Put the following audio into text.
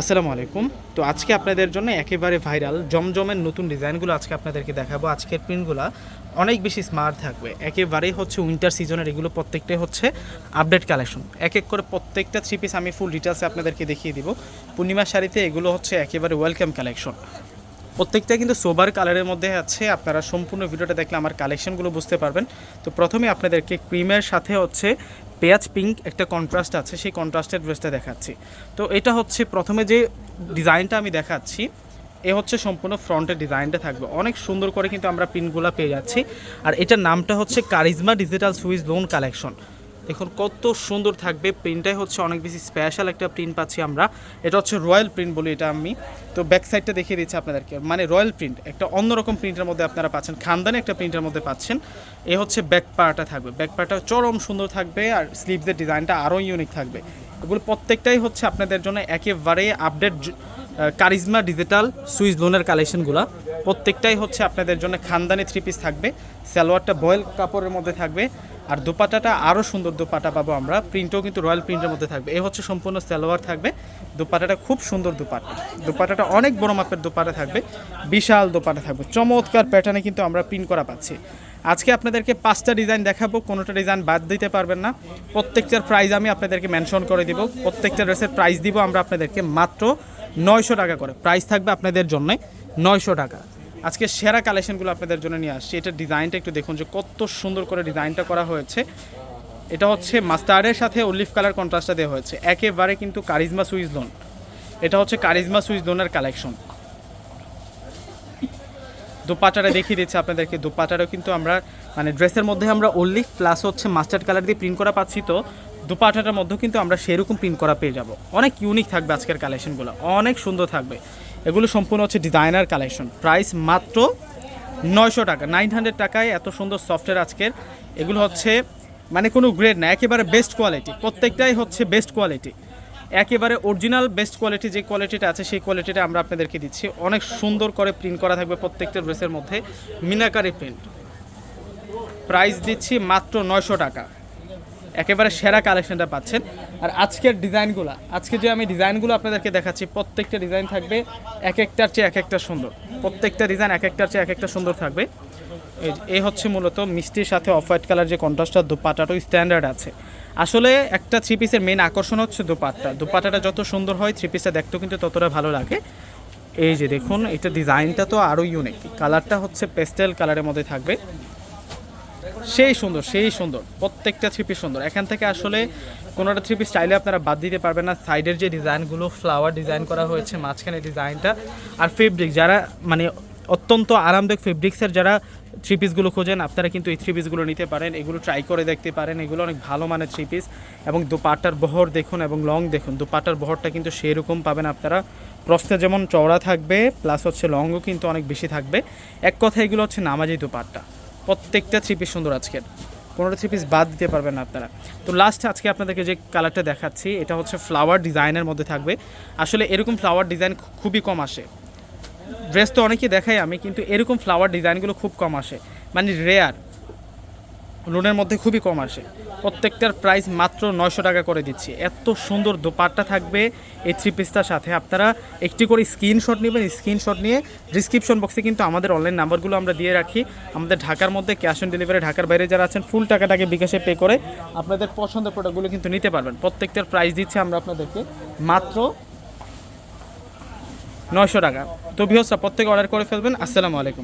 আসসালামু আলাইকুম। তো আজকে আপনাদের জন্য একেবারে ভাইরাল, জমজমের নতুন ডিজাইনগুলো আজকে আপনাদেরকে দেখাবো। আজকের প্রিন্টগুলো অনেক বেশি স্মার্ট থাকবে। একেবারেই হচ্ছে উইন্টার সিজনের এগুলো প্রত্যেকটাই হচ্ছে আপডেট কালেকশন। এক এক করে প্রত্যেকটা থ্রি পিস আমি ফুল ডিটেলসে আপনাদেরকে দেখিয়ে দিব। পূর্ণিমা শাড়িতে এগুলো হচ্ছে একেবারে ওয়েলকাম কালেকশন প্রত্যেকটা কিন্তু সোবার কালারের মধ্যে আছে। আপনারা সম্পূর্ণ ভিডিওটা দেখলে আমার কালেকশনগুলো বুঝতে পারবেন। তো প্রথমে আপনাদেরকে ক্রিমের সাথে হচ্ছে পেঁয়াজ পিঙ্ক একটা কন্ট্রাস্ট আছে, সেই কন্ট্রাস্টের ড্রেসটা দেখাচ্ছি। তো এটা হচ্ছে প্রথমে যে ডিজাইনটা আমি দেখাচ্ছি, এ হচ্ছে সম্পূর্ণ ফ্রন্টের ডিজাইনটা থাকবে। অনেক সুন্দর করে কিন্তু আমরা প্রিন্টগুলো পেয়ে যাচ্ছি। আর এটার নামটা হচ্ছে Charizma digital Swiss lawn collection. দেখুন, কত সুন্দর থাকবে। প্রিন্টটাই হচ্ছে অনেক বেশি স্পেশাল একটা প্রিন্ট পাচ্ছি আমরা। এটা হচ্ছে রয়্যাল প্রিন্ট বলি এটা আমি। তো ব্যাক সাইডটা দেখিয়ে দিচ্ছি আপনাদেরকে। মানে রয়্যাল প্রিন্ট একটা অন্যরকম প্রিন্টের মধ্যে আপনারা পাচ্ছেন। খানদানি একটা প্রিন্টের মধ্যে পাচ্ছেন। এ হচ্ছে ব্যাক পার্টটা থাকবে। ব্যাক পার্টটা চরম সুন্দর থাকবে আর স্লিভসের ডিজাইনটা আরও ইউনিক থাকবে। এগুলো প্রত্যেকটাই হচ্ছে আপনাদের জন্য একেবারে আপডেট কারিজমা ডিজিটাল সুইচ লোনের কালেকশনগুলো প্রত্যেকটাই হচ্ছে আপনাদের জন্য খানদানি থ্রি পিস থাকবে। সালোয়ারটা বয়েল কাপড়ের মধ্যে থাকবে। আর দোপাটাটা আরও সুন্দর দোপাটা পাবো আমরা। প্রিন্টও কিন্তু রয়্যাল প্রিন্টের মধ্যে থাকবে। এ হচ্ছে সম্পূর্ণ সালোয়ার থাকবে। দোপাটাটা খুব সুন্দর দোপাটা দোপাটাটা অনেক বড় মাপের দোপাটা থাকবে। বিশাল দোপাটা থাকবে। চমৎকার প্যাটার্নে কিন্তু আমরা প্রিন্ট করা পাচ্ছি। আজকে আপনাদেরকে পাঁচটা ডিজাইন দেখাবো। কোনোটা ডিজাইন বাদ দিতে পারবেন না। প্রত্যেকটার প্রাইস আমি আপনাদেরকে মেনশন করে দিব। প্রত্যেকটা ড্রেসের প্রাইস দিব আমরা আপনাদেরকে মাত্র নয়শো টাকা করে। প্রাইস থাকবে আপনাদের জন্য নয়শো টাকা। আজকে সেরা কালেকশনগুলো আপনাদের জন্য নিয়ে আসছি। এটার ডিজাইনটা একটু দেখুন যে কত সুন্দর করে ডিজাইনটা করা হয়েছে। এটা হচ্ছে মাস্টার্ডের সাথে অলিভ কালার কন্ট্রাস্টটা দেওয়া হয়েছে। একেবারে কিন্তু কারিজমা সুইচ লোন এটা হচ্ছে কারিজমা সুইচ লোনের কালেকশন দোপাটাটা দেখিয়ে দিচ্ছে আপনাদেরকে। দোপাটারও কিন্তু আমরা মানে ড্রেসের মধ্যে আমরা অলিভ প্লাস হচ্ছে মাস্টার্ড কালার দিয়ে প্রিন্ট করা পাচ্ছি তো। দোপাটাটার মধ্যেও কিন্তু আমরা সেরকম প্রিন্ট করা পেয়ে যাব। অনেক ইউনিক থাকবে আজকের কালেকশনগুলো অনেক সুন্দর থাকবে। এগুলো সম্পূর্ণ হচ্ছে ডিজাইনার কালেকশন প্রাইস মাত্র নয়শো টাকা নাইন হান্ড্রেড টাকায় এত সুন্দর সফটওয়্যার আজকের। এগুলো হচ্ছে মানে কোনো গ্রেড না, একেবারে বেস্ট কোয়ালিটি প্রত্যেকটাই হচ্ছে বেস্ট কোয়ালিটি একেবারে অরিজিনাল বেস্ট কোয়ালিটি যে কোয়ালিটিটা আছে, সেই কোয়ালিটিটা আমরা আপনাদেরকে দিচ্ছি। অনেক সুন্দর করে প্রিন্ট করা থাকবে প্রত্যেকটা ড্রেসের মধ্যে, মিনাকারি প্রিন্ট প্রাইস দিচ্ছি মাত্র নয়শো টাকা। একেবারে সেরা কালেকশনটা পাচ্ছেন। আর আজকের ডিজাইনগুলো, আজকে যে আমি ডিজাইনগুলো আপনাদেরকে দেখাচ্ছি, প্রত্যেকটা ডিজাইন থাকবে এক একটার চেয়ে এক একটা সুন্দর। প্রত্যেকটা ডিজাইন এক একটার চেয়ে এক একটা সুন্দর থাকবে। এই হচ্ছে মূলত মিষ্টির সাথে অফ হোয়াইট কালার যে কন্ট্রাস্টটা দোপাটাটাও স্ট্যান্ডার্ড আছে। আসলে একটা থ্রি পিসের মেন আকর্ষণ হচ্ছে দোপাট্টা। দুপাটাটা যত সুন্দর হয় থ্রি পিসটা দেখতেও কিন্তু ততটা ভালো লাগে। এই যে দেখুন, এটা ডিজাইনটা তো আরও ইউনিক কালারটা হচ্ছে পেস্টেল কালারের মধ্যে থাকবে। সেই সুন্দর সেই সুন্দর। প্রত্যেকটা থ্রি পিস সুন্দর। এখান থেকে আসলে কোনোটা থ্রি পিস স্টাইলে আপনারা বাদ দিতে পারবেন না। সাইডের যে ডিজাইনগুলো ফ্লাওয়ার ডিজাইন করা হয়েছে, মাঝখানে ডিজাইনটা আর ফেব্রিক যারা মানে অত্যন্ত আরামদায়ক ফেব্রিক্সের যারা থ্রি পিসগুলো খোঁজেন, আপনারা কিন্তু এই থ্রি পিসগুলো নিতে পারেন। এগুলো ট্রাই করে দেখতে পারেন। এগুলো অনেক ভালো মানের থ্রি পিস এবং দোপাটার বহর দেখুন এবং লং দেখুন। দোপাটার বহরটা কিন্তু সেরকম পাবেন আপনারা। প্রস্থে যেমন চওড়া থাকবে প্লাস হচ্ছে লংও কিন্তু অনেক বেশি থাকবে। এক কথা এগুলো হচ্ছে নামাজি দোপাট্টা। প্রত্যেকটা থ্রি পিস সুন্দর আজকের কোনোটা থ্রি পিস বাদ দিতে পারবেন আপনারা। তো লাস্ট আজকে আপনাদেরকে যে কালারটা দেখাচ্ছি, এটা হচ্ছে ফ্লাওয়ার ডিজাইনের মধ্যে থাকবে। আসলে এরকম ফ্লাওয়ার ডিজাইন খুবই কম আসে। ড্রেস তো অনেকেই দেখাই আমি, কিন্তু এরকম ফ্লাওয়ার ডিজাইনগুলো খুব কম আসে। মানে রেয়ার লোনের মধ্যে খুবই কম আসে। প্রত্যেকটার প্রাইস মাত্র নয়শো টাকা করে দিচ্ছি। এত সুন্দর দোপাট্টা থাকবে এই থ্রি পিসটার সাথে। আপনারা একটি করে স্ক্রিনশট নেবেন স্ক্রিনশট নিয়ে ডিসক্রিপশন বক্সে কিন্তু আমাদের অনলাইন নাম্বারগুলো আমরা দিয়ে রাখি। আমাদের ঢাকার মধ্যে ক্যাশ অন ডেলিভারি ঢাকার বাইরে যারা আছেন ফুল টাকাটাকে বিকাশে পে করে আপনাদের পছন্দের প্রোডাক্টগুলো কিন্তু নিতে পারবেন। প্রত্যেকটার প্রাইস দিচ্ছি আমরা আপনাদেরকে মাত্র নয়শো টাকা। তো ভিওসরা প্রত্যেকে অর্ডার করে ফেলবেন। আসসালামু আলাইকুম।